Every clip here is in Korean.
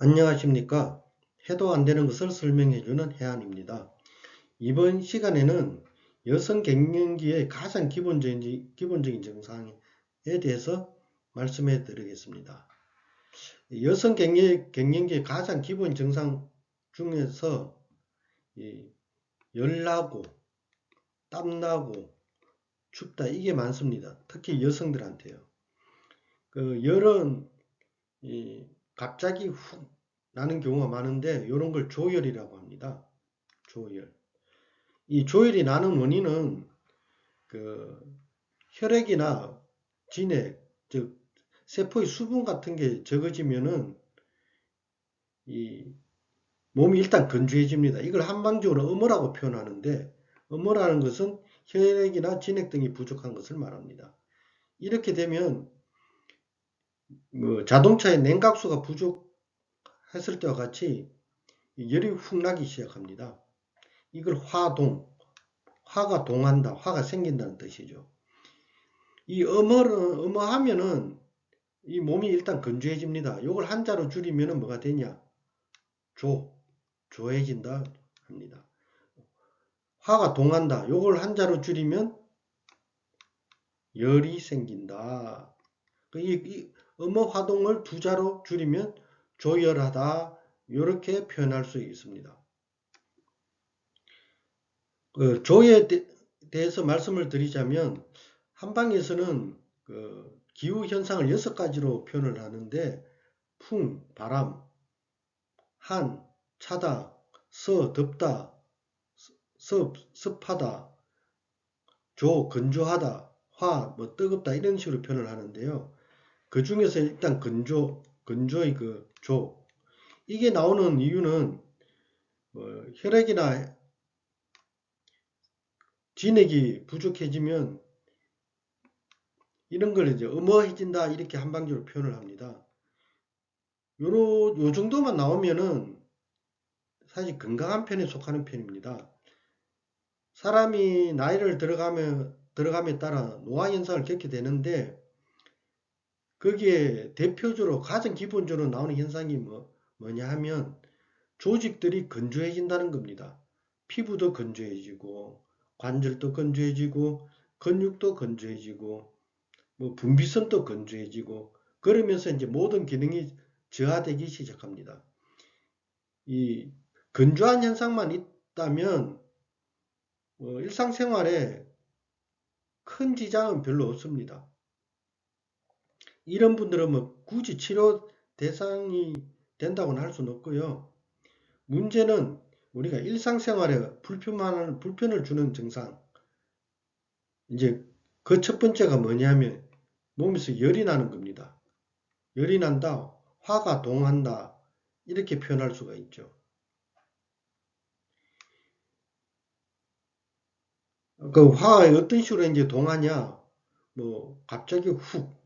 안녕하십니까. 해도 안 되는 것을 설명해주는 해안입니다. 이번 시간에는 여성 갱년기의 가장 기본적인, 기본적인 증상에 대해서 말씀해 드리겠습니다. 여성 갱년, 갱년기의 가장 기본 증상 중에서 열나고 땀나고 춥다 이게 많습니다. 특히 여성들한테요. 그 열은 갑자기 훅 나는 경우가 많은데 이런 걸 조열이라고 합니다. 조열. 이 조열이 나는 원인은 그 혈액이나 진액, 즉 세포의 수분 같은 게 적어지면은 이 몸이 일단 건조해집니다. 이걸 한방적으로 음모라고 표현하는데 음모라는 것은 혈액이나 진액 등이 부족한 것을 말합니다. 이렇게 되면 뭐 자동차의 냉각수가 부족했을 때와 같이 열이 훅 나기 시작합니다. 이걸 화동, 화가 동한다, 화가 생긴다는 뜻이죠. 이 음어를, 음어 하면은 이 몸이 일단 건조해집니다. 이걸 한자로 줄이면 뭐가 되냐? 조, 조해진다 합니다. 화가 동한다. 이걸 한자로 줄이면 열이 생긴다. 이, 이 음어 화동을 두 자로 줄이면 조열하다 이렇게 표현할 수 있습니다. 그 조에 대 해서 말씀을 드리자면 한방에서는 그 기후 현상을 여섯 가지로 표현을 하는데 풍, 바람, 한, 차다, 서, 덥다, 습, 습하다, 조, 건조하다, 화, 뭐 뜨겁다 이런 식으로 표현을 하는데요. 그 중에서 일단 건조, 건조의 그 조. 이게 나오는 이유는 뭐 혈액이나 진액이 부족해지면 이런 걸 이제 음어해진다 이렇게 한방적으로 표현을 합니다. 요로, 요 정도만 나오면은 사실 건강한 편에 속하는 편입니다. 사람이 나이를 들어가면, 들어감에 따라 노화 현상을 겪게 되는데 거기에 대표적으로 가장 기본적으로 나오는 현상이 뭐, 뭐냐 하면 조직들이 건조해진다는 겁니다. 피부도 건조해지고 관절도 건조해지고 근육도 건조해지고 뭐 분비선도 건조해지고 그러면서 이제 모든 기능이 저하되기 시작합니다. 이 건조한 현상만 있다면 뭐 일상생활에 큰 지장은 별로 없습니다. 이런 분들은 뭐 굳이 치료 대상이 된다고는 할 수는 없고요. 문제는 우리가 일상생활에 불편을, 불편을 주는 증상. 이제 그 첫 번째가 뭐냐면 몸에서 열이 나는 겁니다. 열이 난다, 화가 동한다, 이렇게 표현할 수가 있죠. 그 화가 어떤 식으로 이제 동하냐, 뭐 갑자기 훅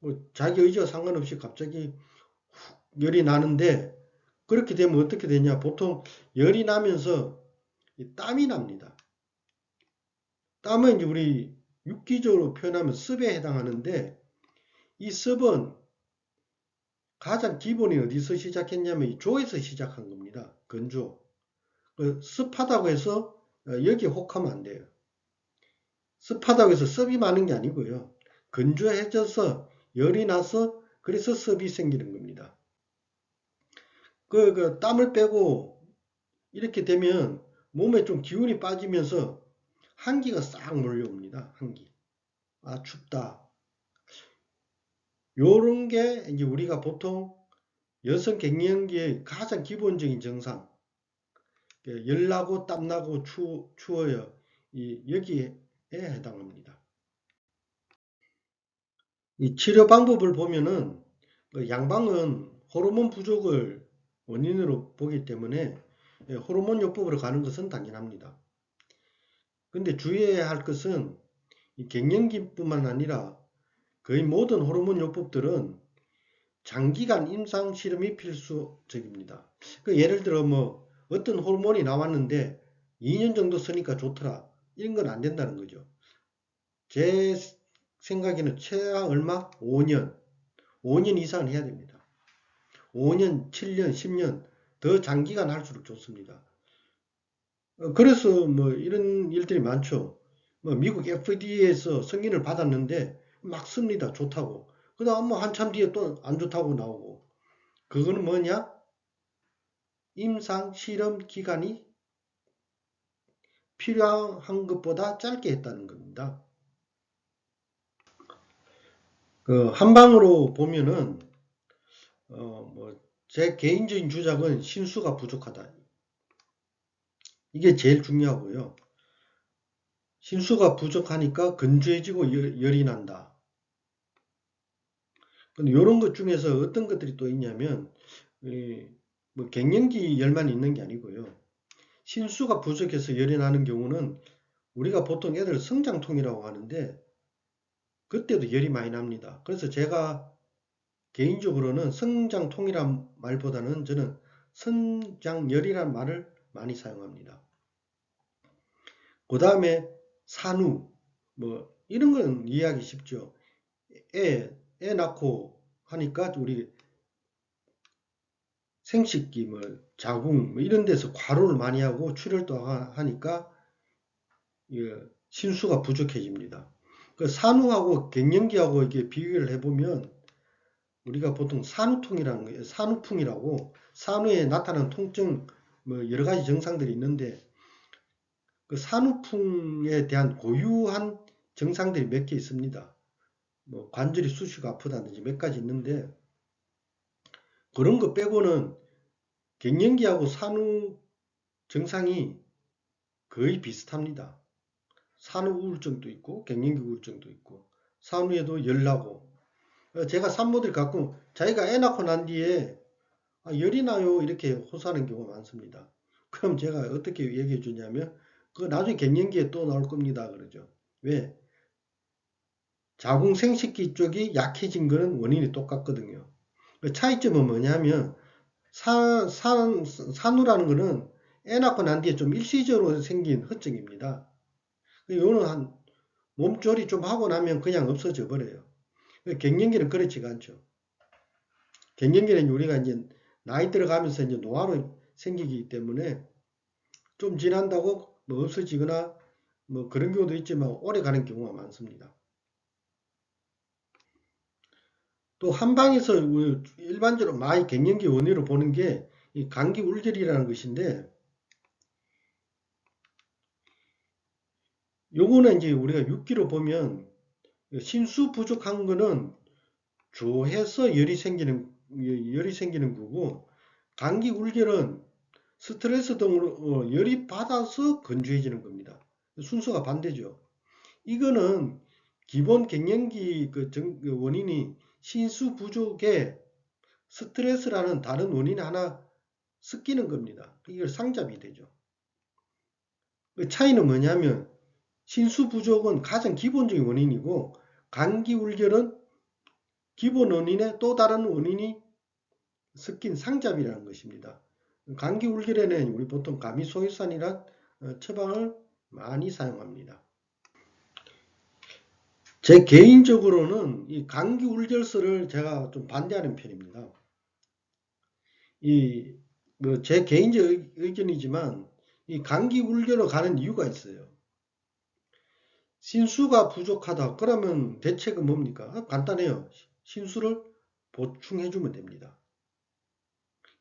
뭐 자기 의지와 상관없이 갑자기 열이 나는데 그렇게 되면 어떻게 되냐? 보통 열이 나면서 땀이 납니다. 땀은 이제 우리 육기적으로 표현하면 습에 해당하는데 이 습은 가장 기본이 어디서 시작했냐면 이 조에서 시작한 겁니다. 건조. 그 습하다고 해서 어, 여기 혹하면 안 돼요. 습하다고 해서 습이 많은 게 아니고요. 건조해져서 열이 나서 그래서 습이 생기는 겁니다. 그, 그 땀을 빼고 이렇게 되면 몸에 좀 기운이 빠지면서 한기가 싹 몰려옵니다. 한기. 아 춥다. 요런 게 이제 우리가 보통 여성 갱년기의 가장 기본적인 증상. 열나고 땀나고 추, 추워요. 이, 여기에 해당합니다. 이 치료 방법을 보면은 그 양방은 호르몬 부족을 원인으로 보기 때문에 예, 호르몬 요법으로 가는 것은 당연합니다. 근데 주의해야 할 것은 이 갱년기뿐만 아니라 거의 모든 호르몬 요법들은 장기간 임상 실험이 필수적입니다. 그 예를 들어 뭐 어떤 호르몬이 나왔는데 2년 정도 쓰니까 좋더라. 이런 건 안 된다는 거죠. 제 생각에는 최하 얼마? 5년. 5년 이상은 해야 됩니다. 5년, 7년, 10년 더 장기간 할수록 좋습니다. 어, 그래서 뭐 이런 일들이 많죠. 뭐 미국 FDA에서 승인을 받았는데 막 씁니다. 좋다고. 그 다음 뭐 한참 뒤에 또 안 좋다고 나오고. 그거는 뭐냐? 임상 실험 기간이 필요한 것보다 짧게 했다는 겁니다. 그 한방으로 보면은 어 뭐 제 개인적인 주장은 신수가 부족하다. 이게 제일 중요하고요. 신수가 부족하니까 건조해지고 열- 열이 난다. 근데 이런 것 중에서 어떤 것들이 또 있냐면 이, 뭐 갱년기 열만 있는 게 아니고요. 신수가 부족해서 열이 나는 경우는 우리가 보통 애들 성장통이라고 하는데 그때도 열이 많이 납니다. 그래서 제가 개인적으로는 성장통이란 말보다는 저는 성장열이란 말을 많이 사용합니다. 그 다음에 산후, 뭐, 이런 건 이해하기 쉽죠. 애, 애 낳고 하니까 우리 생식기, 뭐, 자궁, 뭐 이런 데서 과로를 많이 하고 출혈도 하- 하니까 예, 신수가 부족해집니다. 그 산후하고 갱년기하고 이게 비교를 해보면 우리가 보통 산후통이라는 거예요. 산후풍이라고 산후에 나타나는 통증 뭐 여러 가지 증상들이 있는데 그 산후풍에 대한 고유한 증상들이 몇 개 있습니다. 뭐 관절이 쑤시고 아프다든지 몇 가지 있는데 그런 거 빼고는 갱년기하고 산후 증상이 거의 비슷합니다. 산후 우울증도 있고 갱년기 우울증도 있고 산후에도 열나고 어, 제가 산모들이 가끔 자기가 애 낳고 난 뒤에 아, 열이 나요 이렇게 호소하는 경우가 많습니다. 그럼 제가 어떻게 얘기해 주냐면 그 나중에 갱년기에 또 나올 겁니다 그러죠. 왜? 자궁 생식기 쪽이 약해진 거는 원인이 똑같거든요. 그 차이점은 뭐냐면 산, 산, 산후라는 거는 애 낳고 난 뒤에 좀 일시적으로 생긴 허증입니다. 요는 한 몸조리 좀 하고 나면 그냥 없어져 버려요. 갱년기는 그렇지가 않죠. 갱년기는 우리가 이제 나이 들어가면서 이제 노화로 생기기 때문에 좀 지난다고 뭐 없어지거나 뭐 그런 경우도 있지만 오래 가는 경우가 많습니다. 또 한방에서 일반적으로 많이 갱년기 원인으로 보는 게 이 감기 울절이라는 것인데 요거는 이제 우리가 6기로 보면 신수 부족한 거는 조해서 열이 생기는 열이 생기는 거고 감기 울결은 스트레스 등으로 어, 열이 받아서 건조해지는 겁니다. 순서가 반대죠. 이거는 기본 갱년기 그 정- 그 원인이 신수 부족에 스트레스라는 다른 원인 하나 섞이는 겁니다. 이걸 상잡이 되죠. 그 차이는 뭐냐면 신수 부족은 가장 기본적인 원인이고 감기 울결은 기본 원인의 또 다른 원인이 섞인 상잡이라는 것입니다. 감기 울결에는 우리 보통 가미소유산이란 어, 처방을 많이 사용합니다. 제 개인적으로는 이 감기 울결서를 제가 좀 반대하는 편입니다. 이 뭐 제 개인적 의- 의견이지만 이 감기 울결로 가는 이유가 있어요. 신수가 부족하다. 그러면 대책은 뭡니까? 아, 간단해요. 신수를 보충해주면 됩니다.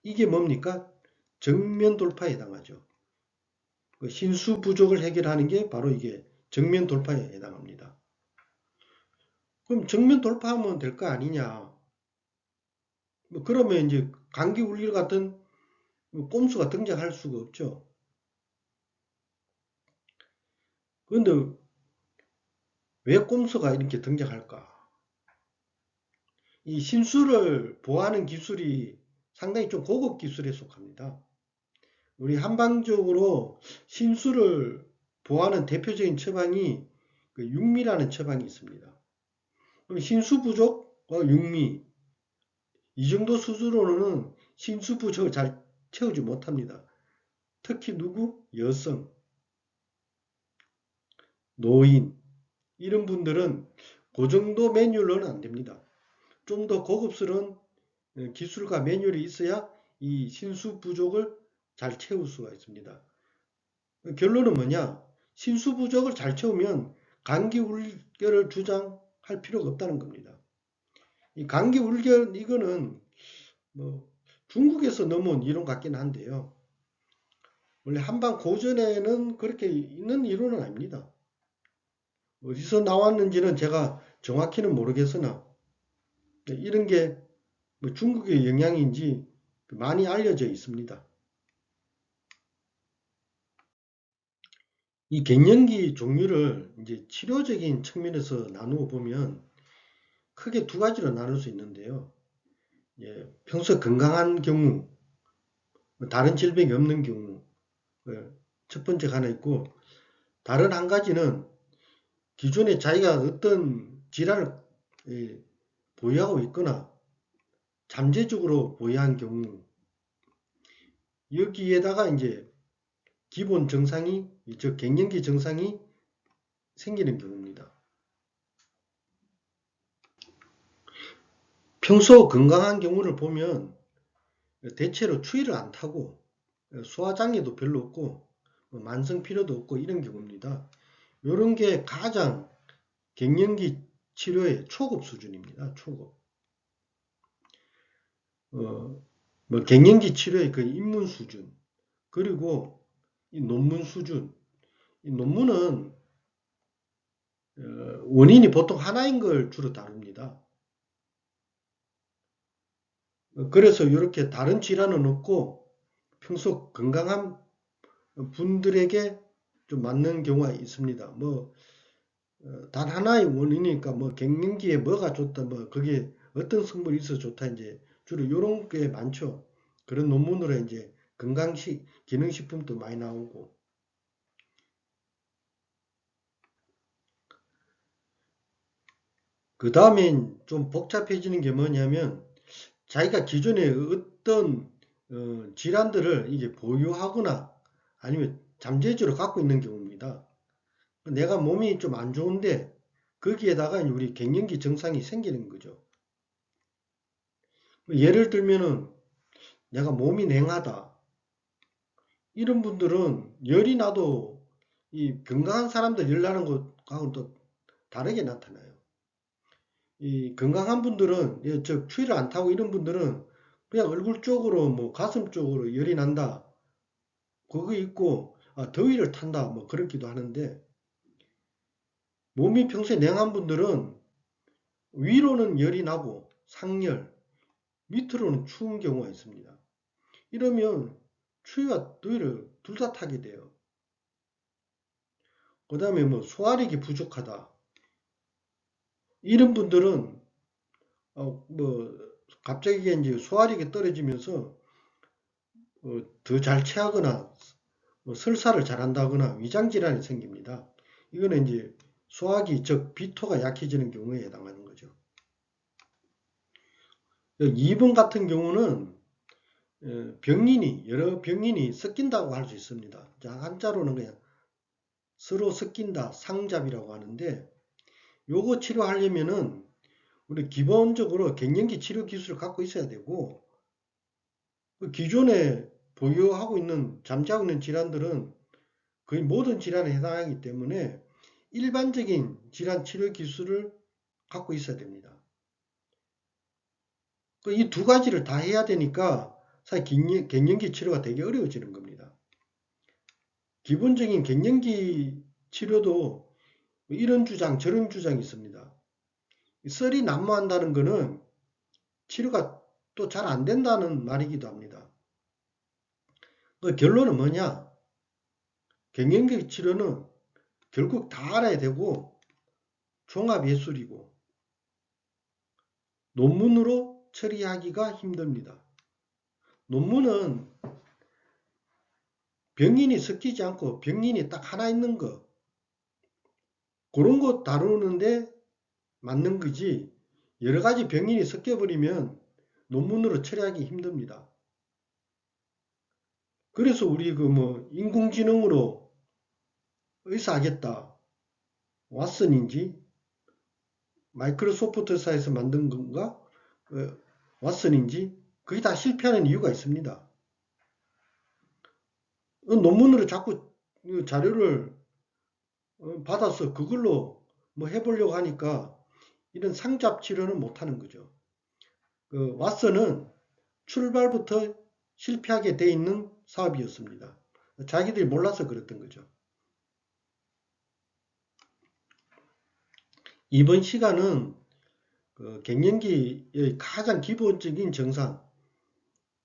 이게 뭡니까? 정면 돌파에 해당하죠. 그 신수 부족을 해결하는 게 바로 이게 정면 돌파에 해당합니다. 그럼 정면 돌파하면 될 거 아니냐? 뭐 그러면 이제 감기 울길 같은 뭐 꼼수가 등장할 수가 없죠. 그런데 왜 꼼수가 이렇게 등장할까? 이 신수를 보호하는 기술이 상당히 좀 고급 기술에 속합니다. 우리 한방적으로 신수를 보호하는 대표적인 처방이 그 육미라는 처방이 있습니다. 신수 부족과 육미 이 정도 수준으로는 신수 부족을 잘 채우지 못합니다. 특히 누구? 여성, 노인 이런 분들은 그 정도 메뉴로는 안 됩니다. 좀 더 고급스러운 어, 기술과 매뉴얼이 있어야 이 신수 부족을 잘 채울 수가 있습니다. 결론은 뭐냐? 신수 부족을 잘 채우면 감기 울결을 주장할 필요가 없다는 겁니다. 이 감기 울결 이거는 뭐 중국에서 넘어온 이론 같긴 한데요. 원래 한방 고전에는 그렇게 있는 이론은 아닙니다. 어디서 나왔는지는 제가 정확히는 모르겠으나 이런 게 뭐 중국의 영향인지 많이 알려져 있습니다. 이 갱년기 종류를 이제 치료적인 측면에서 나누어 보면 크게 두 가지로 나눌 수 있는데요. 예, 평소 건강한 경우, 뭐 다른 질병이 없는 경우, 예, 첫 번째가 하나 있고, 다른 한 가지는 기존에 자기가 어떤 질환을 예, 보유하고 있거나 잠재적으로 보유한 경우, 여기에다가 이제 기본 증상이 즉 갱년기 증상이 생기는 경우입니다. 평소 건강한 경우를 보면 대체로 추위를 안 타고 소화장애도 별로 없고 뭐 만성 피로도 없고 이런 경우입니다. 이런 게 가장 갱년기 치료의 초급 수준입니다. 초급. 어, 뭐 갱년기 치료의 그 입문 수준 그리고 이 논문 수준. 이 논문은 어, 원인이 보통 하나인 걸 주로 다룹니다. 그래서 이렇게 다른 질환은 없고 평소 건강한 분들에게 좀 맞는 경우가 있습니다. 뭐, 어, 단 하나의 원인이니까 뭐 갱년기에 뭐가 좋다, 뭐 그게 어떤 성분이 있어 좋다, 이제 주로 이런 게 많죠. 그런 논문으로 이제 건강식, 기능식품도 많이 나오고. 그 다음엔 좀 복잡해지는 게 뭐냐면, 자기가 기존에 어떤 어, 질환들을 이제 보유하거나 아니면 잠재적으로 갖고 있는 경우입니다. 내가 몸이 좀 안 좋은데 거기에다가 우리 갱년기 증상이 생기는 거죠. 예를 들면은 내가 몸이 냉하다. 이런 분들은 열이 나도 이 건강한 사람들 열 나는 것하고는 또 다르게 나타나요. 이 건강한 분들은 즉 추위를 안 타고 이런 분들은 그냥 얼굴 쪽으로 뭐 가슴 쪽으로 열이 난다. 그거 있고 아, 더위를 탄다 뭐 그렇기도 하는데 몸이 평소에 냉한 분들은 위로는 열이 나고 상열 밑으로는 추운 경우가 있습니다. 이러면 추위와 더위를 둘 다 타게 돼요. 그 다음에 뭐 소화력이 부족하다. 이런 분들은 어, 뭐 갑자기 이제 소화력이 떨어지면서 어, 더잘 체하거나 뭐 설사를 잘한다거나 위장 질환이 생깁니다. 이거는 이제 소화기 즉 비토가 약해지는 경우에 해당하는 거죠. 2번 같은 경우는 예, 병인이 여러 병인이 섞인다고 할 수 있습니다. 자, 한자로는 그냥 서로 섞인다 상잡이라고 하는데 요거 치료하려면은 우리 기본적으로 갱년기 치료 기술을 갖고 있어야 되고 그 기존에 보유하고 있는 잠자고 있는 질환들은 거의 모든 질환에 해당하기 때문에 일반적인 질환 치료 기술을 갖고 있어야 됩니다. 그이두 가지를 다 해야 되니까 사실 갱년기 치료가 되게 어려워지는 겁니다. 기본적인 갱년기 치료도 이런 주장 저런 주장이 있습니다. 썰이 난무한다는 것은 치료가 또 잘 안 된다는 말이기도 합니다. 그 결론은 뭐냐? 갱년기 치료는 결국 다 알아야 되고 종합 예술이고 논문으로 처리하기가 힘듭니다. 논문은 병인이 섞이지 않고 병인이 딱 하나 있는 거 그런 거 다루는데 맞는 거지 여러 가지 병인이 섞여버리면 논문으로 처리하기 힘듭니다. 그래서 우리 그 뭐 인공지능으로 의사하겠다. 왓슨인지 마이크로소프트사에서 만든 건가? 어, 왓슨인지 그게 다 실패하는 이유가 있습니다. 어, 논문으로 자꾸 이 자료를 어, 받아서 그걸로 뭐 해보려고 하니까 이런 상잡 치료는 못하는 거죠. 그 왓슨은 출발부터 실패하게 돼 있는 사업이었습니다. 자기들이 몰라서 그랬던 거죠. 이번 시간은 그 갱년기의 가장 기본적인 증상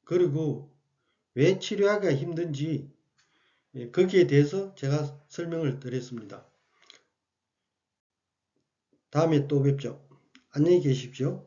그리고 왜 치료하기가 힘든지 예, 거기에 대해서 제가 설명을 드렸습니다. 다음에 또 뵙죠. 안녕히 계십시오.